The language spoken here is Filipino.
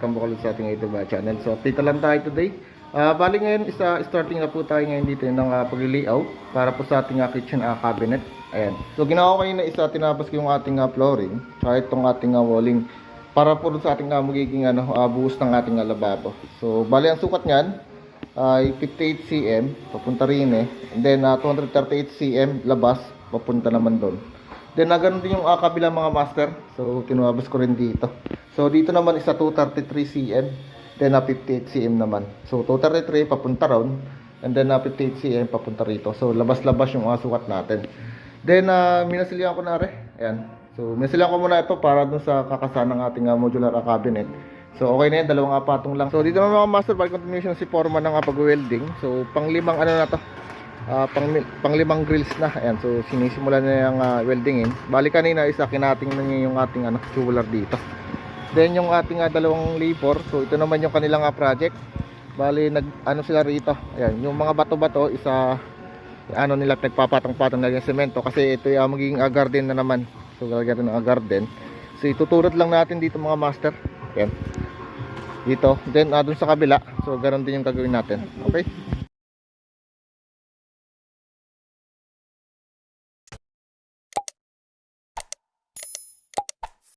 Welcome po ulit sa ating YouTube uh, channel. So, update lang tayo today. Ah, bali ngayon, isa, starting na po tayo ngayon dito ng uh, pag-layout para po sa ating uh, kitchen uh, cabinet. Ayan. So, ginawa ko na isa, tinapos ko yung ating uh, flooring, tsaka itong ating uh, walling para po sa ating uh, magiging ano, uh, buhos ng ating uh, lababo. So, bali ang sukat niyan ay 58 cm, papunta rin eh. And then, uh, 238 cm labas, papunta naman doon. Then, na ganun din yung uh, kabilang mga master. So, kinuwabas ko rin dito. So, dito naman isa 233 cm. Then, uh, 58 cm naman. So, 233 papunta ron. And then, uh, 58 cm papunta rito. So, labas-labas yung uh, sukat natin. Then, uh, minasilihan ko na rin. Ayan. So, minasilihan ko muna ito para dun sa kakasan ng ating uh, modular uh, cabinet. So, okay na yan. Dalawang uh, patong lang. So, dito naman mga master, balik continuation si Forma ng uh, pag-welding. So, pang limang ano na to. Ah, pang, pang limang grills na. Ayan, so sinisimulan na yung ah, weldingin. Bali kanina isa kinating na yung ating ano, tubular dito. Then yung ating ah, dalawang labor, so ito naman yung kanilang ah, project. Bali nag ano sila rito. Ayan, yung mga bato-bato isa ano nila nagpapatong-patong na yung semento kasi ito yung magiging ah, garden na naman. So natin ng ah, garden. So ituturot lang natin dito mga master. Ayan. Dito. Then ah, dun sa kabila. So ganoon din yung gagawin natin. Okay?